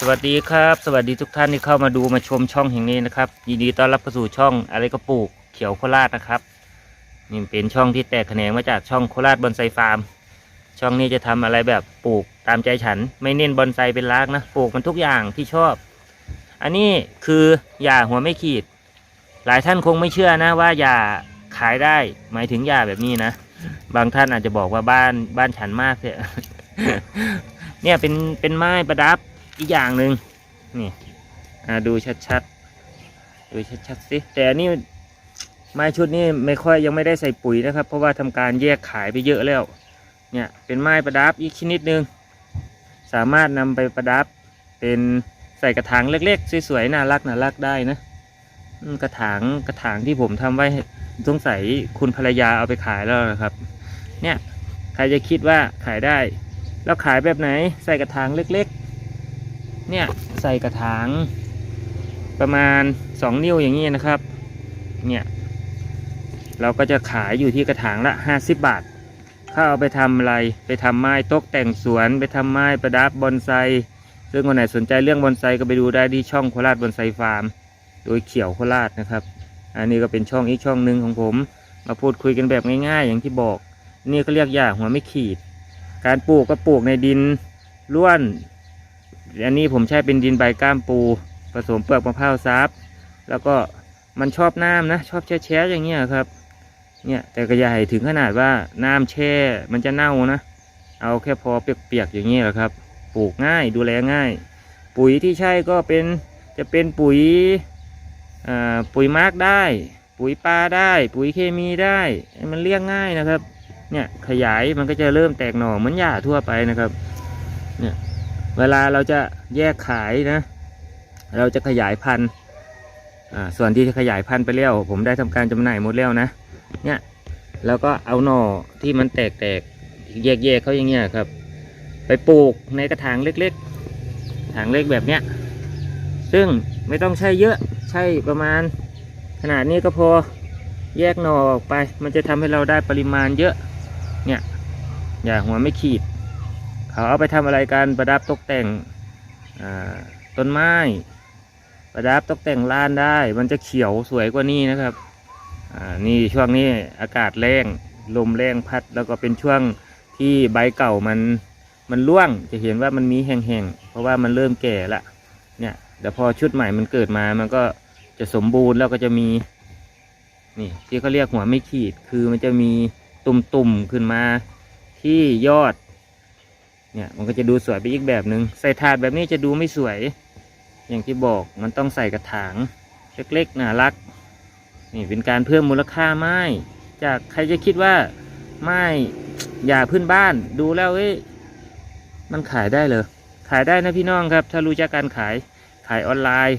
สวัสดีครับ สวัสดีทุกท่านที่เข้ามาดูมาชมช่องแห่งนี้นะครับ ยินดีต้อนรับเข้าสู่ช่องอะไรก็ปลูกเขียวโคราชนะครับนี่เป็นช่องที่แตกแขนงมาจากช่องโคราชบอนไซฟาร์ม ช่องนี้จะทำอะไรแบบปลูกตามใจฉัน ไม่เน้นบอนไซเป็นรากนะปลูกมันทุกอย่างที่ชอบ อันนี้คือหญ้าหัวไม่ขีด หลายท่านคงไม่เชื่อนะว่าหญ้าขายได้ หมายถึงหญ้าแบบนี้นะ บางท่านอาจจะบอกว่าบ้านบ้านฉันมากเลยเนี่ยเป็นเป็นไม้ประดับ อีกอย่างหนึ่งนี่อ่าดูชัดๆดูชัดๆสิแต่อันนี้ไม้ชุดนี้ไม่ค่อยยังไม่ได้ใส่ปุ๋ยนะครับ เพราะว่าทำการแยกขายไปเยอะแล้ว เนี่ยเป็นไม้ประดับอีกชนิดหนึ่งสามารถนำไปประดับเป็นใส่กระถางเล็กๆสวยๆน่ารักน่ารักได้นะกระถางกระถางที่ผมทำไว้สงสัยคุณภรรยาเอาไปขายแล้วนะครับ เนี่ยใครจะคิดว่าขายได้ แล้วขายแบบไหนใส่กระถางเล็กๆ เนี่ยใส่กระถางประมาณ 2 นิ้วอย่างนี้นะครับ เนี่ย เราก็จะขายอยู่ที่กระถางละ 50 บาท ถ้าเอาไปทำอะไร ไปทำไม้ตกแต่งสวน ไปทำไม้ประดับบอนไซ ซึ่งคนไหนสนใจเรื่องบอนไซก็ไปดูได้ที่ช่องโคราชบอนไซฟาร์ม โดยเขียวโคราชนะครับ อันนี้ก็เป็นช่องอีกช่องหนึ่งของผม มาพูดคุยกันแบบง่ายๆ อย่างที่บอก นี่เขาเรียกหญ้าหัวไม่ขีด การปลูกก็ปลูกในดินร่วน อันนี้ผมใช้เป็นดินใบก้ามปู ผสมเปลือกมะพร้าวซับ แล้วก็มันชอบน้ำนะ ชอบแช่แช่ๆอย่างเงี้ยครับ เนี่ยแต่ก็อย่าให้ถึงขนาดว่าน้ำแช่มันจะเน่านะ เอาแค่พอเปียกๆอย่างเงี้ยแหละครับ ปลูกง่ายดูแลง่าย ปุ๋ยที่ใช่ก็เป็นจะเป็นปุ๋ยปุ๋ยมาร์กได้ ปุ๋ยปลาได้ ปุ๋ยเคมีได้ มันเลี้ยงง่ายนะครับ เนี่ยขยายมันก็จะเริ่มแตกหน่อเหมือนหญ้าทั่วไปนะครับ เนี่ย เวลาเราจะแยกขายนะ เราจะขยายพันธุ์ส่วนที่ขยายพันธุ์ไปแล้ว ผมได้ทำการจำหน่ายหมดแล้วนะเนี่ยแล้วก็เอาหน่อที่มันแตกแตกๆแยกแยกๆเขาอย่างเงี้ยครับ ไปปลูกในกระถางเล็กๆถางเล็กแบบเนี้ยซึ่งไม่ต้องใช้เยอะใช้ประมาณ ขนาดนี้ก็พอแยกหน่อออกไป มันจะทำให้เราได้ปริมาณเยอะเนี่ยอย่าหัวไม่ขีด เขาเอาไปทำอะไรกันประดับตกแต่งต้นไม้ ประดับตกแต่งลานได้ มันจะเขียวสวยกว่านี้นะครับนี่ช่วงนี้อากาศแรงลมแรงพัด แล้วก็เป็นช่วงที่ใบเก่ามันมันร่วงจะเห็นว่ามันมีแห้งๆเพราะว่ามันเริ่มแก่ละเนี่ยเดี๋ยวพอชุดใหม่มันเกิดมามันก็จะสมบูรณ์แล้วก็จะมีนี่ที่เขาเรียกหัวไม่ขีดคือมันจะมีตุ่มๆขึ้นมาที่ยอด เนี่ยมันก็จะดูสวยไปอีกแบบหนึง่งใส่ถาดแบบนี้จะดูไม่สวย อย่างที่บอกมันต้องใส่กระถางเล็กๆน่ารักนี่เป็นการเพิ่มมูลค่าไม้ จากใครจะคิดว่าไม้หญ้าพื้นบ้านดูแล้วเอ้ยมันขายได้เลยขายได้นะพี่น้องครับ ถ้ารู้จักการขายขายออนไลน์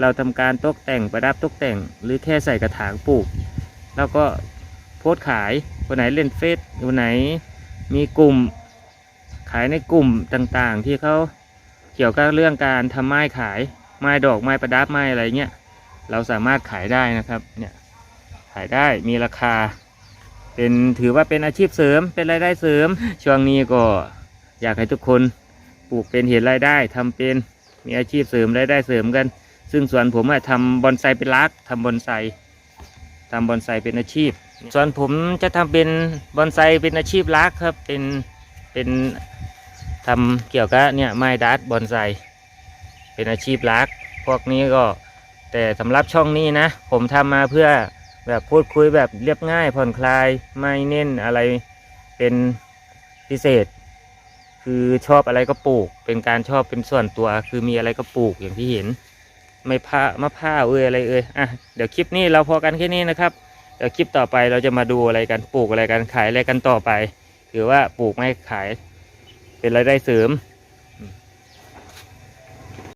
เราทำการตกแต่งประดับตกแต่ง หรือแค่ใส่กระถางปลูก แล้วก็โพสต์ขายคนไหนเล่นเฟซคนไหนมีกลุ่ม ขายในกลุ่มต่างๆ ที่เขาเกี่ยวกับเรื่องการทำไม้ขายไม้ดอกไม้ประดับไม้อะไรเงี้ยเราสามารถขายได้นะครับเนี่ยขายได้มีราคา เป็นถือว่าเป็นอาชีพเสริมเป็นรายได้เสริม ช่วงนี้ก็อยากให้ทุกคนปลูกเป็นเห็นรายได้ทำเป็นมีอาชีพเสริมรายได้เสริมกัน ซึ่งส่วนผมอะทำบอนไซเป็นรักทำบอนไซทำบอนไซเป็นอาชีพ ส่วนผมจะทำเป็นบอนไซเป็นอาชีพรักครับเป็น เป็นทำเกี่ยวกับเนี่ยไม้ดัดบอนไซเป็นอาชีพรัก พวกนี้ก็แต่สำหรับช่องนี้นะ ผมทำมาเพื่อแบบพูดคุยแบบเรียบง่ายผ่อนคลายไม่เน้นอะไรเป็นพิเศษ คือชอบอะไรก็ปลูก เป็นการชอบเป็นส่วนตัว คือมีอะไรก็ปลูกอย่างที่เห็น ไม่ผ้ามะพร้าวเอ้ยอะไรเอ้ยอะเดี๋ยวคลิปนี้เราพอกันแค่นี้นะครับเดี๋ยวคลิปต่อไปเราจะมาดูอะไรกันปลูกอะไรกันขายอะไรกันต่อไป ถือว่าปลูกไม่ขายเป็นรายได้เสริม